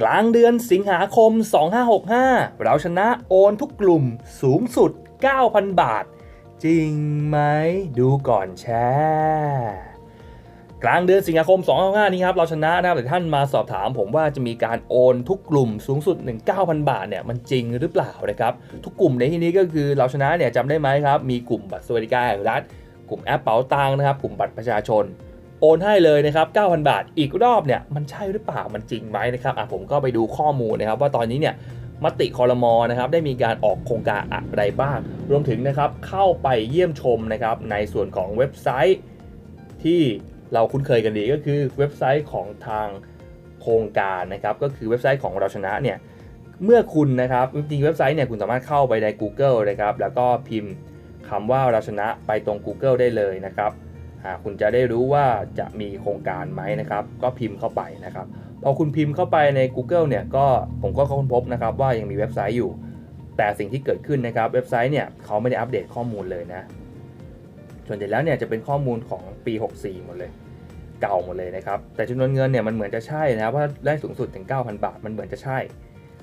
กลางเดือนสิงหาคม 2565 เราชนะโอนทุกกลุ่มสูงสุด 9,000 บาท จริงไหมดูก่อนแชร์กลางเดือนสิงหาคม 255 นี้ครับ เราชนะนะครับแต่ท่านมาสอบถาม ผมว่าจะมีการโอนทุกกลุ่มสูงสุด 19,000 บาทเนี่ยมันจริงหรือเปล่านะครับทุกกลุ่มในที่นี้ก็คือเราชนะเนี่ยจำได้ไหมครับ มีกลุ่มบัตรสวัสดิการแห่งรัฐ กลุ่มแอปเป๋าตังค์นะครับ กลุ่มบัตรประชาชน โอนให้เลยนะครับ 9,000 บาท อีกรอบเนี่ยมันใช่หรือเปล่า มันจริงไหมนะครับอะผมก็ไปดูข้อมูลนะครับ ว่าตอนนี้เนี่ยมติคอรมอนะครับได้มีการออกโครงการอะไรบ้าง รวมถึงนะครับเข้าไปเยี่ยมชมนะครับในส่วนของเว็บไซต์ที่เราคุ้นเคยกันดีก็คือเว็บไซต์ของทางโครงการนะครับก็คือเว็บไซต์ของเราชนะเนี่ยเมื่อคุณนะครับจริงเว็บไซต์เนี่ยคุณสามารถเข้าไปใน Google นะครับแล้วก็พิมพ์คำว่าเราชนะไปตรง Google ได้เลยนะครับ คุณจะได้รู้ว่าจะมีโครงการไหมนะครับ ก็พิมพ์เข้าไปนะครับ พอคุณพิมพ์เข้าไปใน Google เนี่ยก็ผมก็ค้นพบนะครับว่ายังมีเว็บไซต์อยู่ แต่สิ่งที่เกิดขึ้นนะครับเว็บไซต์เนี่ยเขาไม่ได้อัปเดตข้อมูลเลยนะส่วนใหญ่แล้วเนี่ยจะเป็นข้อมูลของปี 64 หมดเลย เก่าหมดเลยนะครับ แต่จำนวนเงินเนี่ยมันเหมือนจะใช่นะว่าได้สูงสุดถึง 9,000 บาท มันเหมือนจะใช่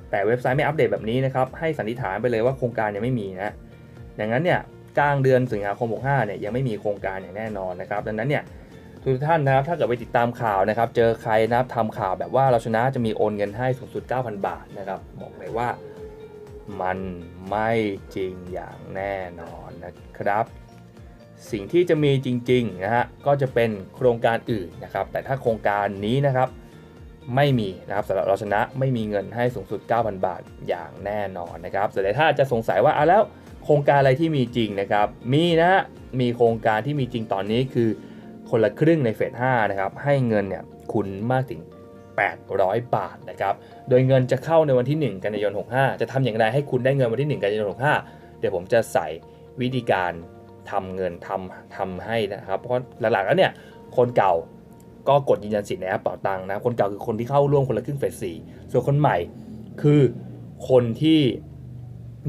แต่เว็บไซต์ไม่อัปเดตแบบนี้นะครับให้สันนิษฐานไปเลยว่าโครงการยังไม่มีนะดังนั้นเนี่ย กลางเดือนสิงหาคม 65 เนี่ยยังไม่มีโครงการอย่างแน่นอนนะครับดังนั้นเนี่ยทุกท่านนะครับถ้าเกิดไปติดตามข่าวนะครับ เจอใครนะครับทำข่าวแบบว่าเราชนะจะมีโอนเงินให้สูงสุด 9,000 บาทนะครับบอกเลยว่ามันไม่จริงอย่างแน่นอนนะครับ สิ่งที่จะมีจริงๆนะฮะก็จะเป็นโครงการอื่นนะครับ แต่ถ้าโครงการนี้นะครับไม่มีนะครับสำหรับเราชนะไม่มีเงินให้สูงสุด 9,000 บาทอย่างแน่นอนนะครับส่วนถ้าจะสงสัยว่าอะแล้ว โครงการอะไรที่มีจริงนะครับ มีนะมีโครงการที่มีจริงตอนนี้คือคนละครึ่งในเฟส5นะครับ ให้เงินเนี่ยคุณมากถึง 800 บาทนะครับ โดยเงินจะเข้าในวันที่ 1 กันยายน 65 จะทำอย่างไรให้คุณได้เงินวันที่ 1 กันยายน 65 เดี๋ยวผมจะใส่วิธีการทำเงินทำทำให้นะครับ เพราะหลักๆแล้วเนี่ยคนเก่าก็กดยืนยันสิทธิ์ในแอปเป๋าตังนะ คนเก่าคือคนที่เข้าร่วมคนละครึ่งเฟสสี่ส่วนคนใหม่คือคนที่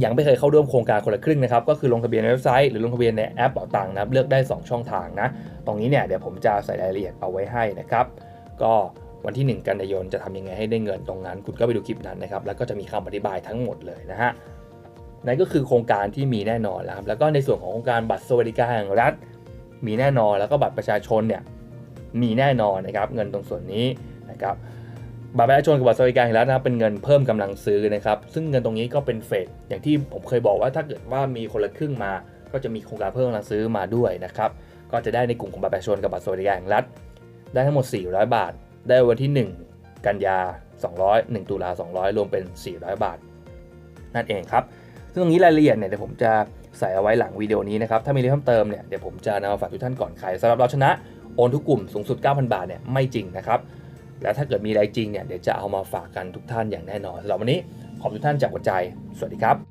ยังไม่เคยเข้าร่วมโครงการคนละครึ่งนะครับ ก็คือลงทะเบียนในเว็บไซต์หรือลงทะเบียนในแอปเป๋าตังค์นะเลือกได้ 2 ช่องทางนะ ตรงนี้เนี่ยเดี๋ยวผมจะใส่รายละเอียดเอาไว้ให้นะครับ ก็วันที่ 1 กันยายนจะทำยังไงให้ได้เงินตรงนั้น คุณก็ไปดูคลิปนั้นนะครับ แล้วก็จะมีคำอธิบายทั้งหมดเลยนะฮะ นั่นก็คือโครงการที่มีแน่นอนแล้วครับ แล้วก็ในส่วนของโครงการบัตรสวัสดิการแห่งรัฐ มีแน่นอน แล้วก็บัตรประชาชนเนี่ยมีแน่นอนนะครับ เงินตรงส่วนนี้นะครับ บัตรประชาชนกับบัตรสวัสดิการแห่งรัฐนะครับเป็นเงินเพิ่มกำลังซื้อนะครับ ซึ่งเงินตรงนี้ก็เป็นเฟดอย่างที่ผมเคยบอกว่าถ้าเกิดว่ามีคนละครึ่งมา ก็จะมีโครงการเพิ่มกำลังซื้อมาด้วยนะครับ ก็จะได้ในกลุ่มของบัตรประชาชนกับบัตรสวัสดิการแห่งรัฐ ได้ทั้งหมด 400 บาท ได้วันที่ 1 กันยา 200 1 ตุลา 200 รวมเป็น 400 บาท นั่นเองครับ ซึ่งตรงนี้รายละเอียดเนี่ยเดี๋ยวผมจะใส่เอาไว้หลังวิดีโอนี้นะครับ ถ้ามีอะไรเพิ่มเติมเนี่ยเดี๋ยวผมจะนำมาฝากทุกท่านก่อนใครสำหรับเราชนะ โอนทุกกลุ่มสูงสุด 9,000 บาทเนี่ยไม่จริงนะครับ และถ้าเกิดมีอะไรจริงเนี่ยเดี๋ยวจะเอามาฝากกันทุกท่านอย่างแน่นอนสำหรับวันนี้ขอบคุณทุกท่านจากหัวใจ สวัสดีครับ